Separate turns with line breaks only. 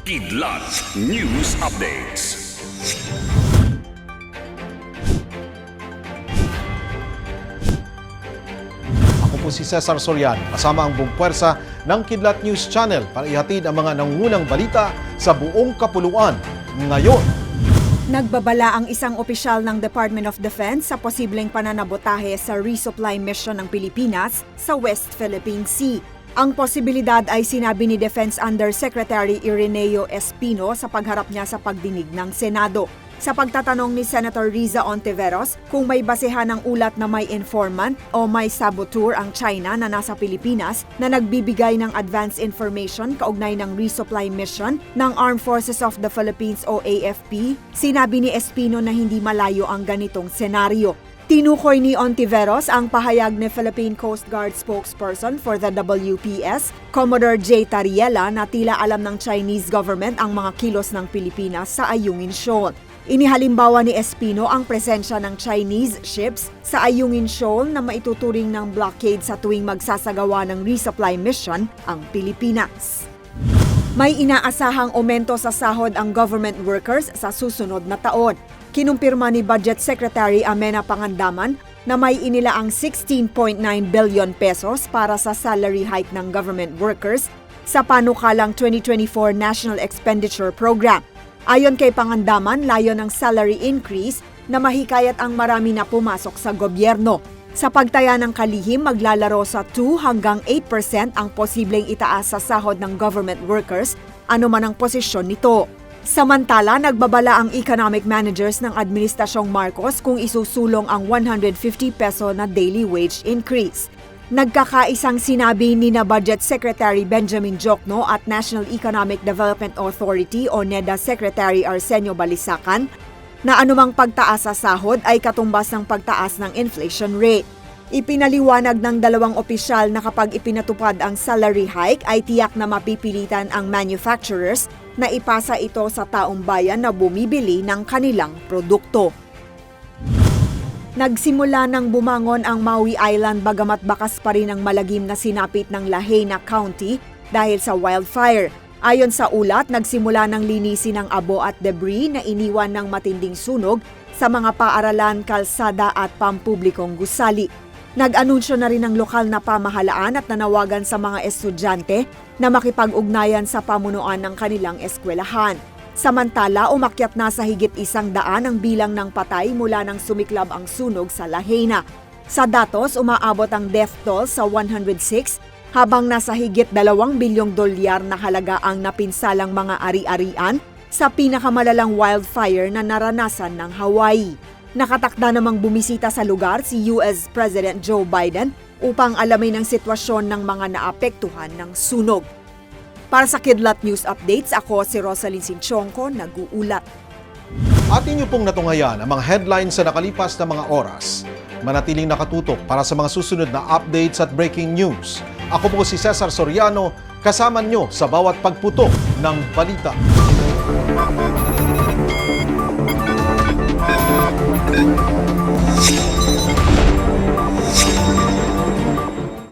Kidlat News Updates.
Ako po si Cesar Soriano, kasama ang buong puwersa ng Kidlat News Channel para ihatid ang mga nangungunang balita sa buong kapuluan ngayon.
Nagbabala ang isang opisyal ng Department of Defense sa posibleng pananabotahe sa resupply mission ng Pilipinas sa West Philippine Sea. Ang posibilidad ay sinabi ni Defense Undersecretary Ireneo Espino sa pagharap niya sa pagdinig ng Senado. Sa pagtatanong ni Senator Riza Ontiveros kung may basehan ng ulat na may informant o may saboteur ang China na nasa Pilipinas na nagbibigay ng advance information kaugnay ng resupply mission ng Armed Forces of the Philippines o AFP, sinabi ni Espino na hindi malayo ang ganitong senaryo. Tinukoy ni Ontiveros ang pahayag ni Philippine Coast Guard spokesperson for the WPS, Commodore J. Tariela na tila alam ng Chinese government ang mga kilos ng Pilipinas sa Ayungin Shoal. Inihalimbawa ni Espino ang presensya ng Chinese ships sa Ayungin Shoal na maituturing ng blockade sa tuwing magsasagawa ng resupply mission ang Pilipinas. May inaasahang aumento sa sahod ang government workers sa susunod na taon. Kinumpirma ni Budget Secretary Amena Pangandaman na may inilaang 16.9 billion pesos para sa salary hike ng government workers sa panukalang 2024 National Expenditure Program. Ayon kay Pangandaman, layo ng salary increase na mahikayat ang marami na pumasok sa gobyerno. Sa pagtaya ng kalihim, maglalaro sa 2 hanggang 8% ang posibleng itaas sa sahod ng government workers, anuman ang posisyon nito. Samantala, nagbabala ang economic managers ng Administrasyong Marcos kung isusulong ang 150 peso na daily wage increase. Nagkakaisang sinabi ni na Budget Secretary Benjamin Jokno at National Economic Development Authority o NEDA Secretary Arsenio Balisacan na anumang pagtaas sa sahod ay katumbas ng pagtaas ng inflation rate. Ipinaliwanag ng dalawang opisyal na kapag ipinatupad ang salary hike ay tiyak na mapipilitan ang manufacturers na ipasa ito sa taong bayan na bumibili ng kanilang produkto. Nagsimula ng bumangon ang Maui Island bagamat bakas pa rin ang malagim na sinapit ng Lahaina County dahil sa wildfire. Ayon sa ulat, nagsimula ng linisin ang abo at debris na iniwan ng matinding sunog sa mga paaralan, kalsada at pampublikong gusali. Nag-anunsyo na rin ang lokal na pamahalaan at nanawagan sa mga estudyante na makipag-ugnayan sa pamunuan ng kanilang eskwelahan. Samantala, umakyat na sa higit isang daan ang bilang ng patay mula nang sumiklab ang sunog sa Lahena. Sa datos, umaabot ang death toll sa 106 habang nasa higit 2 bilyong dolyar na halaga ang napinsalang mga ari-arian sa pinakamalalang wildfire na naranasan ng Hawaii. Nakatakda namang bumisita sa lugar si US President Joe Biden upang alamin ang sitwasyon ng mga naapektuhan ng sunog. Para sa Kidlat News Updates, ako si Rosalyn Sinchonko, nag-uulat.
At inyo pong natungayan ang mga headlines sa nakalipas na mga oras. Manatiling nakatutok para sa mga susunod na updates at breaking news. Ako po si Cesar Soriano, kasama nyo sa bawat pagputok ng balita.